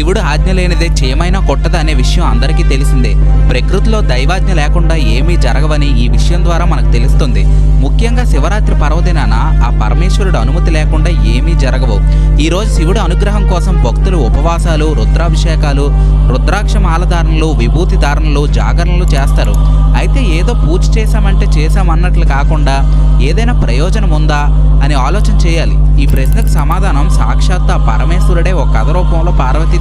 శివుడు ఆజ్ఞ లేనిదే చేయమైనా కొట్టదు అనే విషయం అందరికీ తెలిసిందే. ప్రకృతిలో దైవాజ్ఞ లేకుండా ఏమీ జరగవని ఈ విషయం ద్వారా మనకు తెలుస్తుంది. ముఖ్యంగా శివరాత్రి పర్వదినాన ఆ పరమేశ్వరుడు అనుమతి లేకుండా ఏమీ జరగవు. ఈ రోజు శివుడు అనుగ్రహం కోసం భక్తులు ఉపవాసాలు రుద్రాభిషేకాలు రుద్రాక్ష మాలధారణలు విభూతి ధారణలు జాగరణలు చేస్తారు. అయితే ఏదో పూజ చేశామంటే చేశామన్నట్లు కాకుండా ఏదైనా ప్రయోజనం ఉందా అని ఆలోచన చేయాలి. ఈ ప్రశ్నకు సమాధానం సాక్షాత్ ఆ పరమేశ్వరుడే ఒక కథ రూపంలో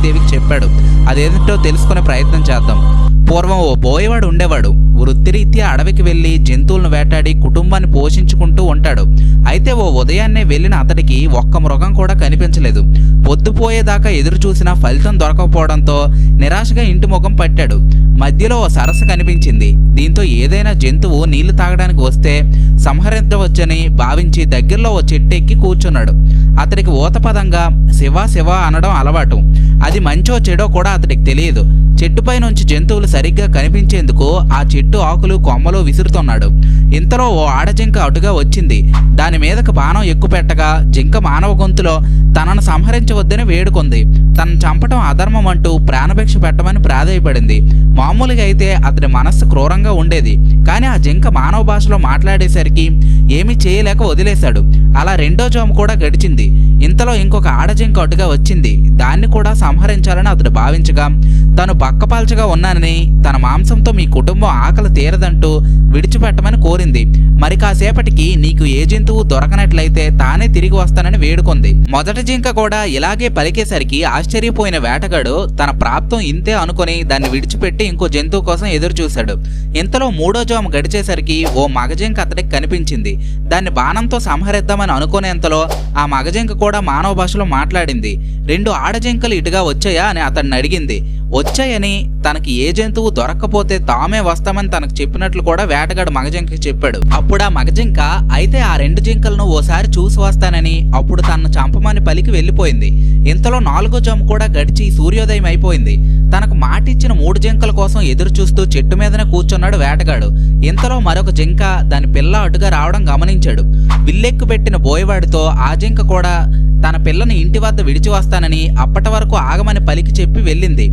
పార్వతీదేవికి చెప్పాడు. అదేంటో తెలుసుకునే ప్రయత్నం చేద్దాం. పూర్వం ఓ బోయవాడు ఉండేవాడు. వృత్తిరీత్యా అడవికి వెళ్ళి జంతువులను వేటాడి కుటుంబాన్ని పోషించుకుంటూ ఉంటాడు. అయితే ఓ ఉదయాన్నే వెళ్ళిన అతడికి ఒక్క మృగం కూడా కనిపించలేదు. పొద్దుపోయేదాకా ఎదురు చూసినా ఫలితం దొరకకపోవడంతో నిరాశగా ఇంటి ముఖం పట్టాడు. మధ్యలో ఓ సరస్సు కనిపించింది. దీంతో ఏదైనా జంతువు నీళ్ళు తాగడానికి వస్తే సంహరించవచ్చని భావించి దగ్గరలో ఓ చెట్టు ఎక్కి కూర్చున్నాడు. అతడికి ఊతపదంగా శివ శివ అనడం అలవాటు. అది మంచో చెడో కూడా అతడికి తెలియదు. చెట్టుపై నుంచి జంతువులు సరిగ్గా కనిపించేందుకు ఆ చెట్టు ఆకులు కొమ్మలు విసురుతున్నాడు. ఇంతలో ఓ ఆడజింక అటుగా వచ్చింది. దాని మీదకు బాణం ఎక్కుపెట్టగా జింక మానవ గొంతులో తనను సంహరించవద్దని వేడుకుంది. తనను చంపటం అధర్మం అంటూ ప్రాణభిక్ష పెట్టమని ప్రాధాయపడింది. మామూలుగా అయితే అతడి మనస్సు క్రూరంగా ఉండేది. కానీ ఆ జింక మానవ భాషలో మాట్లాడేసరికి ఏమీ చేయలేక వదిలేశాడు. అలా రెండో జాము కూడా గడిచింది. ఇంతలో ఇంకొక ఆడజింక అటుగా వచ్చింది. దాన్ని కూడా సంహరించాలని అతడు భావించగా తను పక్కపాల్చగా ఉన్నానని తన మాంసంతో మీ కుటుంబం ఆకలి తీరదంటూ విడిచిపెట్టమని కోరింది. మరి కాసేపటికి నీకు ఏ జంతువు దొరకనట్లయితే తానే తిరిగి వస్తానని వేడుకుంది. మొదటి జింక కూడా ఇలాగే పలికేసరికి ఆశ్చర్యపోయిన వేటగాడు తన ప్రాప్తం ఇంతే అనుకొని దాన్ని విడిచిపెట్టి ఇంకో జంతువు కోసం ఎదురు చూశాడు ఇంతలో మూడో జామ గడిచేసరికి ఓ మగజింక అతడికి కనిపించింది. దాన్ని బాణంతో సంహరిద్దామని అనుకునేంతలో ఆ మగజింక కూడా మానవ భాషలో మాట్లాడింది. రెండు ఆడజింకలు ఇటుగా వచ్చాయా అని అతన్ని అడిగింది. వచ్చాయని తనకి ఏ జంతువు దొరక్కపోతే తామే వస్తామని తనకు చెప్పినట్లు కూడా వేటగాడు మగజింకకి చెప్పాడు. అప్పుడు ఆ మగజింక అయితే ఆ రెండు జింకలను ఓసారి చూసి వస్తానని అప్పుడు తనను చంపమని పలికి వెళ్ళిపోయింది. ఇంతలో నాలుగో జాము కూడా గడిచి సూర్యోదయం అయిపోయింది. తనకు మాటిచ్చిన మూడు జింకల కోసం ఎదురు చూస్తూ చెట్టు మీదనే కూర్చున్నాడు వేటగాడు. ఇంతలో మరొక జింక దాని పిల్ల అటుగా రావడం గమనించాడు. విల్లెక్కు పెట్టిన బోయవాడితో ఆ జింక కూడా తన పిల్లని ఇంటి వద్ద విడిచి వస్తానని అప్పటి వరకు ఆగమని పలికి చెప్పి వెళ్ళింది.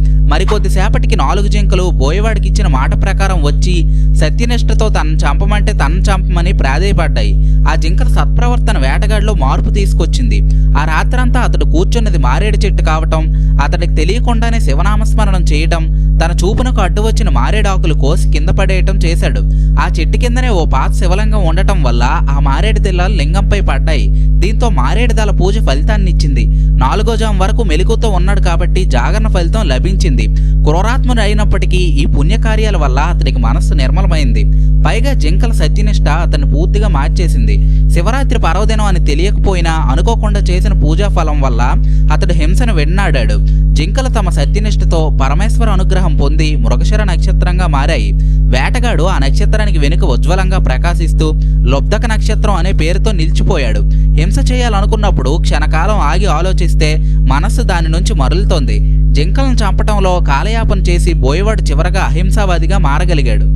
మరికొద్దిసేపటికి నాలుగు జింకలు బోయవాడికి ఇచ్చిన మాట ప్రకారం వచ్చి సత్యనిష్టతో తనను చంపమంటే తనను చంపమని ప్రాధేయపడ్డాయి. ఆ జింకల సత్ప్రవర్తన వేటగాడిలో మార్పు తీసుకొచ్చింది. ఆ రాత్రంతా అతడు కూర్చున్నది మారేడు చెట్టు కావటం అతడికి తెలియకుండానే శివనామస్మరణం చేయటం తన చూపునకు అడ్డు వచ్చిన మారేడాకులు కోసి కింద పడేయటం చేశాడు. ఆ చెట్టు కిందనే ఓ పాత శివలింగం ఉండటం వల్ల ఆ మారేడు దిల్లాలు లింగంపై పడ్డాయి. దీంతో మారేడుదల పూజ ఫలితాన్ని ఇచ్చింది. నాలుగో జాం వరకు మెలకుతో ఉన్నాడు కాబట్టి జాగరణ ఫలితం లభించింది. క్రూరాత్ముడు అయినప్పటికీ ఈ పుణ్యకార్యాల వల్ల అతనికి మనస్సు నిర్మలమైంది. పైగా జింకల సత్యనిష్ట అతన్ని పూర్తిగా మార్చేసింది. శివరాత్రి పర్వదినం అని తెలియకపోయినా అనుకోకుండా చేసిన పూజా ఫలం వల్ల అతడు హింసను వెన్నాడాడు. జింకలు తమ సత్యనిష్టతో పరమేశ్వర అనుగ్రహం పొంది మృగశిర నక్షత్రంగా మారాయి. వేటగాడు ఆ నక్షత్రానికి వెనుక ఉజ్వలంగా ప్రకాశిస్తూ లొబ్ధక నక్షత్రం అనే పేరుతో నిలిచిపోయాడు. హింస చేయాలనుకున్నప్పుడు క్షణకాలం ఆగి ఆలోచిస్తే మనస్సు దాని నుంచి మరులుతోంది. జింకలను చంపటంలో కాలయాపన చేసి బోయవాడు చివరగా అహింసావాదిగా మారగలిగాడు.